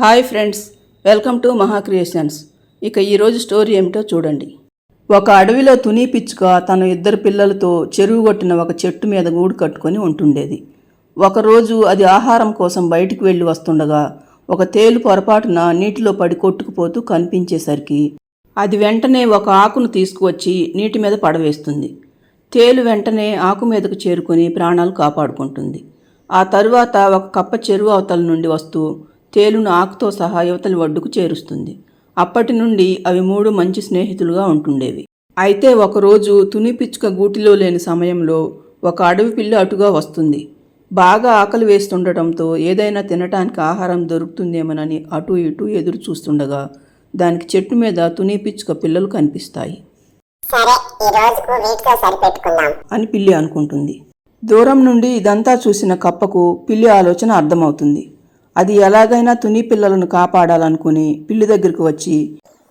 Hi friends welcome to Maha creations. ఇక ఈరోజు story ఏమిటో చూడండి. ఒక అడవిలో తుని పిచ్చుక తన ఇద్దరు పిల్లలతో చెరువు కొట్టిన ఒక చెట్టు మీద గూడు కట్టుకొని ఉంటుండేది. ఒకరోజు అది ఆహారం కోసం బయటికి వెళ్ళి వస్తుండగా ఒక తేలు పొరపాటున నీటిలో పడి కొట్టుకుపోతూ కనిపించేసరికి అది వెంటనే ఒక ఆకును తీసుకువచ్చి నీటి మీద పడవేస్తుంది. తేలు వెంటనే ఆకు మీదకు చేరుకొని ప్రాణాలు కాపాడుకుంటుంది. ఆ తరువాత ఒక కప్ప చెరువు అవతల నుండి వస్తూ తేలును ఆకుతో సహా యువతలి ఒడ్డుకు చేరుస్తుంది. అప్పటి నుండి అవి మూడు మంచి స్నేహితులుగా ఉంటుండేవి. అయితే ఒకరోజు తుని పిచ్చుక గూటిలో లేని సమయంలో ఒక అడవి పిల్లి అటుగా వస్తుంది. బాగా ఆకలి వేస్తుండటంతో ఏదైనా తినటానికి ఆహారం దొరుకుతుందేమోనని అటు ఇటు ఎదురు చూస్తుండగా దానికి చెట్టు మీద తుని పిచ్చుక పిల్లలు కనిపిస్తాయి. అని పిల్లి అనుకుంటుంది. దూరం నుండి ఇదంతా చూసిన కప్పకు పిల్లి ఆలోచన అర్థమవుతుంది. అది ఎలాగైనా తుని పిల్లలను కాపాడాలనుకుని పిల్లి దగ్గరికి వచ్చి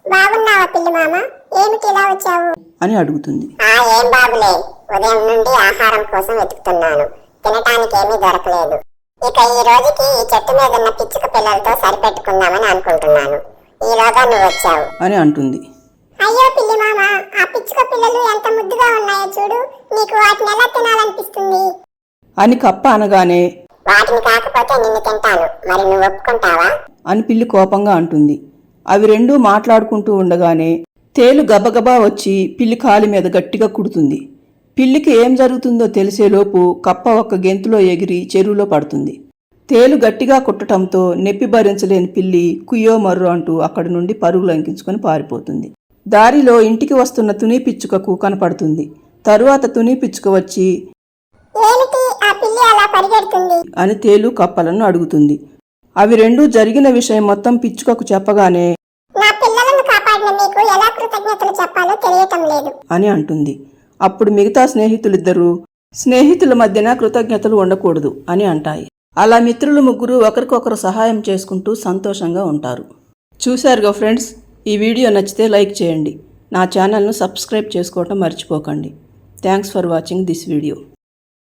బాగున్నావా పిల్లి మామ? ఏమిటి ఇలా వచ్చావు? అని అడుగుతుంది. ఆ ఏం బాబులే. ఉదయం నుండి ఆహారం కోసం వెతుకుతున్నాను. తినటానికి ఏమీ దొరకలేదు. ఇక ఈ రోజుకి ఈ చెట్టు మీద ఉన్న పిచ్చుక పిల్లలతో సరిపెట్టుకుందామని అనుకుంటున్నాను. ఈలోగా నువ్వు వచ్చావు. అని అంటుంది. అయ్యో పిల్లి మామ ఆ పిచ్చుక పిల్లలు ఎంత ముద్దుగా ఉన్నాయో చూడు. నీకు వాటిని ఎలా తినాలనిపిస్తుంది? అని కప్ప అనగానే వాటిని కాకపోతే నిన్ను తింటాను. మరి నువ్వు ఒప్పుకుంటావా? అని పిల్లి కోపంగా అంటుంది. అవి రెండూ మాట్లాడుకుంటూ ఉండగానే తేలు గబగబా వచ్చి పిల్లి కాలి మీద గట్టిగా కుడుతుంది. పిల్లికి ఏం జరుగుతుందో తెలిసేలోపు కప్ప ఒక్క గెంతులో ఎగిరి చెరువులో పడుతుంది. తేలు గట్టిగా కుట్టడంతో నొప్పి భరించలేని పిల్లి కుయ్యో మర్రు అంటూ అక్కడి నుండి పరుగులు అంకించుకొని పారిపోతుంది. దారిలో ఇంటికి వస్తున్న తుని పిచ్చుకకు కనపడుతుంది. తరువాత తుని పిచ్చుక వచ్చి ఏమిటి అలా పరిగెడుతుంది. అని తేలు కప్పలను అడుగుతుంది. అవి రెండూ జరిగిన విషయం మొత్తం పిచ్చుకకు చెప్పగానే నా పిల్లలను కాపాడిన మీకు ఎలా కృతజ్ఞతలు చెప్పాలో తెలియటం లేదు. అని అంటుంది. అప్పుడు మిగతా స్నేహితులిద్దరూ స్నేహితుల మధ్యన కృతజ్ఞతలు ఉండకూడదు అని అంటాయి. అలా మిత్రులు ముగ్గురు ఒకరికొకరు సహాయం చేసుకుంటూ సంతోషంగా ఉంటారు. చూశారుగా ఫ్రెండ్స్ ఈ వీడియో నచ్చితే లైక్ చేయండి. నా ఛానల్ను సబ్స్క్రైబ్ చేసుకోవటం మర్చిపోకండి. Thanks for watching this video.